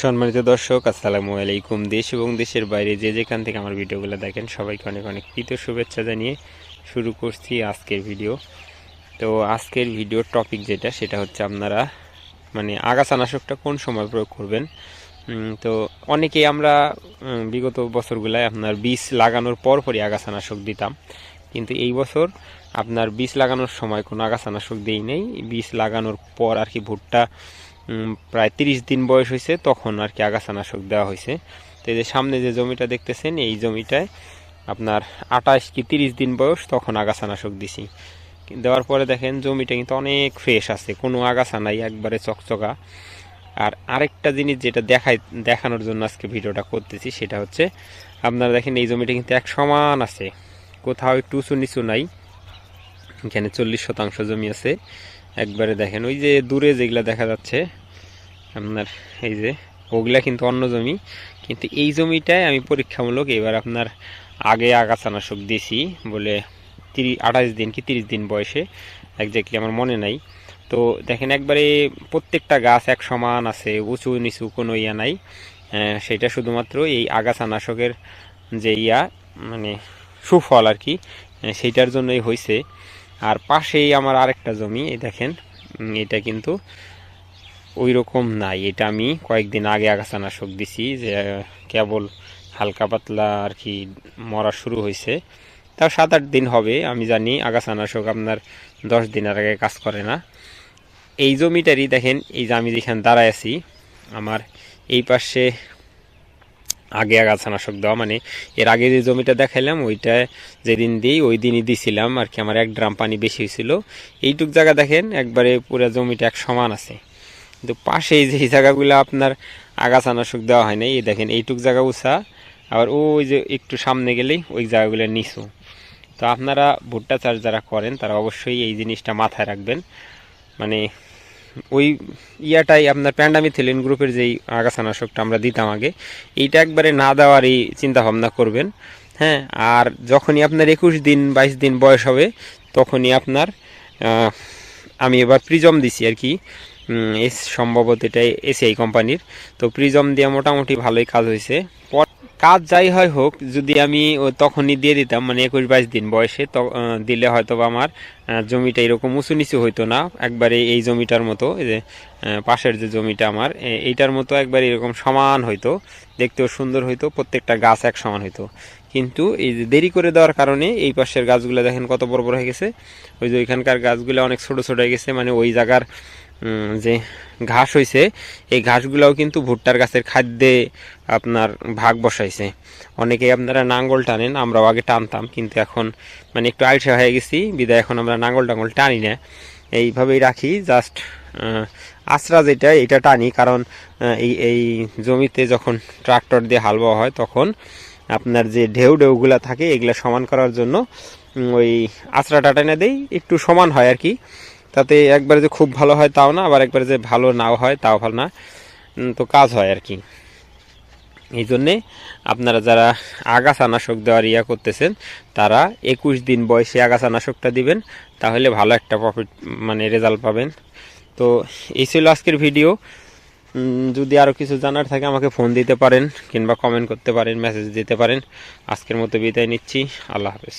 সম্মানিত দর্শক, আসসালামু আলাইকুম। দেশ এবং দেশের বাইরে যে যেখান থেকে আমার ভিডিওগুলো দেখেন, সবাইকে অনেক অনেক প্রীত শুভেচ্ছা জানিয়ে শুরু করছি আজকের ভিডিও। তো আজকের ভিডিওর টপিক যেটা, সেটা হচ্ছে আপনারা মানে আগাছানাশকটা কোন সময় প্রয়োগ করবেন? তো অনেকেই আমরা বিগত বছরগুলায় আপনার বীজ লাগানোর পর পরই আগাছানাশক দিতাম। কিন্তু এই বছর আপনার বীজ লাগানোর সময় কোনো আগাছানাশক দেই নেই। বীজ লাগানোর পর আর কি ভুট্টা প্রায় তিরিশ দিন বয়স হয়েছে, তখন আর কি আগাছানাশক দেওয়া হয়েছে। তো এই যে সামনে যে জমিটা দেখতেছেন, এই জমিটায় আপনার আঠাশ কি তিরিশ দিন বয়স তখন আগাছানাশক দিছি। দেওয়ার পরে দেখেন জমিটা কিন্তু অনেক ফ্রেশ আছে, কোনো আগাছা নাই, একবারে চকচকা। আর আরেকটা জিনিস যেটা দেখাই, দেখানোর জন্য আজকে ভিডিওটা করতেছি, সেটা হচ্ছে আপনারা দেখেন এই জমিটা কিন্তু এক সমান আছে, কোথাও একটু উঁচু নিচু নাই, এখানে চল্লিশ শতাংশ জমি আছে। একবারে দেখেন, ওই যে দূরে যেগুলা দেখা যাচ্ছে, আপনার এই যে, ওগুলা কিন্তু অন্য জমি। কিন্তু এই জমিটায় আমি পরীক্ষামূলক এবার আপনার আগে আগাছানাশক দিয়েছি বলে তিরিশ আঠাশ দিন কি তিরিশ দিন বয়সে একজাক্টলি আমার মনে নাই। তো দেখেন, একবারে প্রত্যেকটা গাছ এক সমান আছে, উঁচু নিচু কোনো ইয়া নাই। সেটা শুধুমাত্র এই আগাছানাশকের যে ইয়া মানে সুফল আর কি সেইটার জন্যই হয়েছে আর পাশেই আমার আরেকটা জমি, এই দেখেন এটা কিন্তু ওই রকম নাই। এটা আমি কয়েকদিন আগে আগাছানাশক দিছি যে, কেবল হালকা পাতলা আর কি মরা শুরু হয়েছে। তাও সাত আট দিন হবে, আমি জানি আগাছানাশক আপনার দশ দিনের আগে কাজ করে না। এই জমিটারই দেখেন, এই যে আমি যেখানে দাঁড়ায় আছি, আমার এই পাশে আগে আগাছানাশক দেওয়া মানে এর আগে যে জমিটা দেখাইলাম, ওইটা যেদিন দিই, ওই দিনই দিছিলাম। আর কি আমার এক ড্রাম পানি বেশি হয়েছিল এইটুক জায়গা দেখেন, একবারে পুরো জমিটা এক সমান আছে। কিন্তু পাশে যে জায়গাগুলো আপনার আগাছানাশক দেওয়া হয় না এই দেখেন এইটুক জায়গা উষা আবার ওই যে একটু সামনে গেলেই ওই জায়গাগুলো নিচু। তো আপনারা ভুট্টা চাষ যারা করেন, তারা অবশ্যই এই জিনিসটা মাথায় রাখবেন। মানে ওই ইয়াটাই আপনার প্যান্ডামিথিলিন গ্রুপের যেই আগাছানাশকটা আমরা দিতাম আগে, এইটা একবারে না দেওয়ারই চিন্তা ভাবনা করবেন। হ্যাঁ আর যখনই আপনার একুশ দিন, বাইশ দিন বয়স হবে, তখনই আপনার আমি এবার প্রিজম দিছি আর কি। এস সম্ভবত এটা এসিআই কোম্পানির। তো প্রিজম দিয়ে মোটামুটি ভালোই কাজ হয়েছে। কাজ যাই হয় হোক, যদি আমি তখনই দিয়ে দিতাম মানে একুশ বাইশ দিন বয়সে দিলে হয়তো বা আমার জমিটা এরকম উঁচু নিচু হইতো না, একবারে এই জমিটার মতো, এই যে পাশের যে জমিটা আমার এইটার মতো একবারে এরকম সমান হইতো, দেখতেও সুন্দর হইতো, প্রত্যেকটা গাছ এক সমান হইতো। কিন্তু এই যে দেরি করে দেওয়ার কারণে এই পাশের গাছগুলো দেখেন কত বড় বড় হয়ে গেছে। ওই যে ওইখানকার গাছগুলো অনেক ছোট ছোট হয়ে গেছে মানে ওই জায়গার যে ঘাস হয়েছে এই ঘাসগুলোও কিন্তু ভুট্টার গাছের খাদ্যে আপনার ভাগ বসাইছে। অনেকে আপনারা নাঙ্গল টানেন, আমরাও আগে টানতাম, কিন্তু এখন মানে একটু আলসা হয়ে গেছি, বিদায় এখন আমরা নাঙ্গল টাঙ্গল টানি না। এইভাবেই রাখি জাস্ট আশ্রা যেটা, এটা টানি, কারণ এই এই জমিতে যখন ট্রাক্টর দিয়ে হাল বাওয়া হয়, তখন আপনার যে ঢেউ ঢেউগুলা থাকে, এগুলো সমান করার জন্য ওই আশ্রাটা টেনে দেই, একটু সমান হয় আর কি। তাতে একবারে যে খুব ভালো হয় তাও না, আবার একবারে যে ভালো নাও হয় তাও ভালো না। তো কাজ হয় আর কি। এই জন্যে আপনারা যারা আগাছানাশক দেওয়ার ইয়া করতেছেন, তারা একুশ দিন বয়সে আগাছানাশকটা দিবেন, তাহলে ভালো একটা প্রফিট মানে রেজাল্ট পাবেন। তো এই ছিল আজকের ভিডিও যদি আরও কিছু জানার থাকে আমাকে ফোন দিতে পারেন, কিংবা কমেন্ট করতে পারেন মেসেজ দিতে পারেন। আজকের মতো বিদায় নিচ্ছি। আল্লাহ হাফেজ।